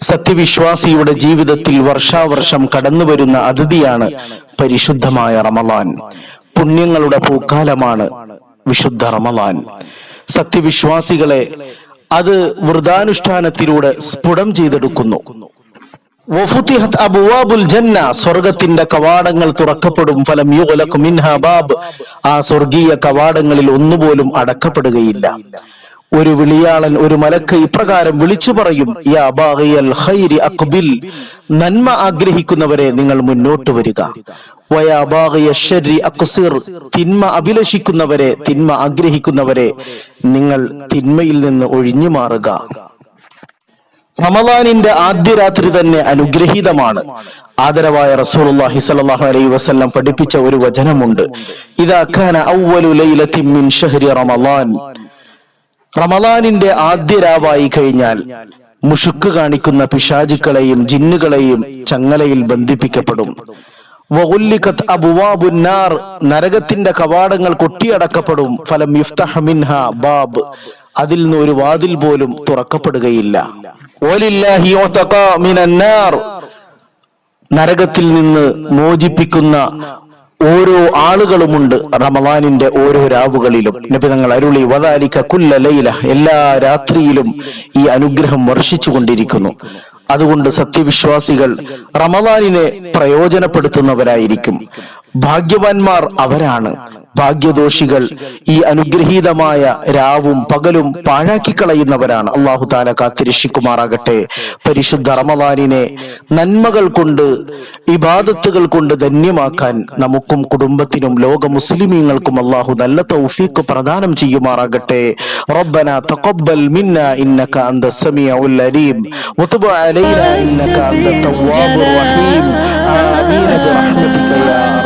സത്യവിശ്വാസിയുടെ ജീവിതത്തിൽ വർഷാവർഷം കടന്നുവരുന്ന അതിഥിയാണ് പരിശുദ്ധമായ റമലാൻ പുണ്യങ്ങളുടെ പൂക്കാലമാണ് വിശുദ്ധ റമലാൻ സത്യവിശ്വാസികളെ അത് വൃതാനുഷ്ഠാനത്തിലൂടെ സ്ഫുടം ചെയ്തെടുക്കുന്നു. ജന്ന സ്വർഗത്തിന്റെ കവാടങ്ങൾ തുറക്കപ്പെടും. ഫലം യുഗലക് മിൻഹാ ബാബ്. ആ സ്വർഗീയ കവാടങ്ങളിൽ ഒന്നുപോലും അടക്കപ്പെടുകയില്ല. ഒരു വിളിയാളൻ ഒരു മലക്ക് ഇപ്രകാരം വിളിച്ചു പറയും അഖ്ബിൽ. നന്മ ആഗ്രഹിക്കുന്നവരെ നിങ്ങൾ മുന്നോട്ട് വരിക. തിന്മ അഭിലഷിക്കുന്നവരെ തിന്മ ആഗ്രഹിക്കുന്നവരെ നിങ്ങൾ തിന്മയിൽ നിന്ന് ഒഴിഞ്ഞു മാറുക. റമദാനിന്റെ ആദ്യ രാത്രി തന്നെ അനുഗ്രഹീതമാണ്. ആദരവായ റസൂലുള്ളാഹി സ്വല്ലല്ലാഹു അലൈഹി വസല്ലം പഠിപ്പിച്ച ഒരു വചനമുണ്ട്. ഇദാ കാന അവ്വലു ലൈലത്തിൻ മിൻ ഷഹ്രി റമളാൻ റമളാനിന്റെ ആദ്യ രാവായി കഴിഞ്ഞാൽ മുഷുക്ക് കാണിക്കുന്ന പിശാചുക്കളെയും ജിന്നുകളെയും ചങ്ങലയിൽ ബന്ധിപ്പിക്കപ്പെടും. വഗുല്ലിഖത് അബ്വാബുന്നാർ നരകത്തിന്റെ കവാടങ്ങൾ കൊട്ടിയടക്കപ്പെടും. ഫലം യുഫ്തഹ മിൻഹ ബാബ്. അതിൽ നിന്ന് ഒരു വാതിൽ പോലും തുറക്കപ്പെടുകയില്ല. നരകത്തിൽ നിന്ന് മോചിപ്പിക്കുന്ന ഓരോ ആളുകളുമുണ്ട് റമദാനിന്റെ ഓരോ രാവുകളിലും. നബി തങ്ങൾ അരുളി വതാലിക്ക കുല്ലലയില ലൈല. എല്ലാ രാത്രിയിലും ഈ അനുഗ്രഹം വർഷിച്ചു കൊണ്ടിരിക്കുന്നു അതുകൊണ്ട് സത്യവിശ്വാസികൾ റമദാനിനെ പ്രയോജനപ്പെടുത്തുന്നവരായിരിക്കും. ഭാഗ്യവാന്മാർ അവരാണ്. ഭാഗ്യദോഷികൾ ഈ അനുഗ്രഹീതമായ രാവും പകലും പാഴാക്കി കളയുന്നവരാണ് അള്ളാഹു താല കാത്തിരക്ഷിക്കുമാറാകട്ടെ. പരിശുദ്ധ റമദാനിനെ നന്മകൾ കൊണ്ട് ഇബാദത്തുകൾ കൊണ്ട് ധന്യമാക്കാൻ നമുക്കും കുടുംബത്തിനും ലോക മുസ്ലിമീങ്ങൾക്കും അള്ളാഹു നല്ല തൗഫീഖ് പ്രദാനം ചെയ്യുമാറാകട്ടെ. റബ്ബന തഖബ്ബൽ മിന്ന ഇന്നക അന്ത സമീഉൽ അലീം. വതുബ് അലൈനാ ഇന്നക തവ്വാബുർ റഹീം. ആമീൻ. ബിറഹ്മതിക യാ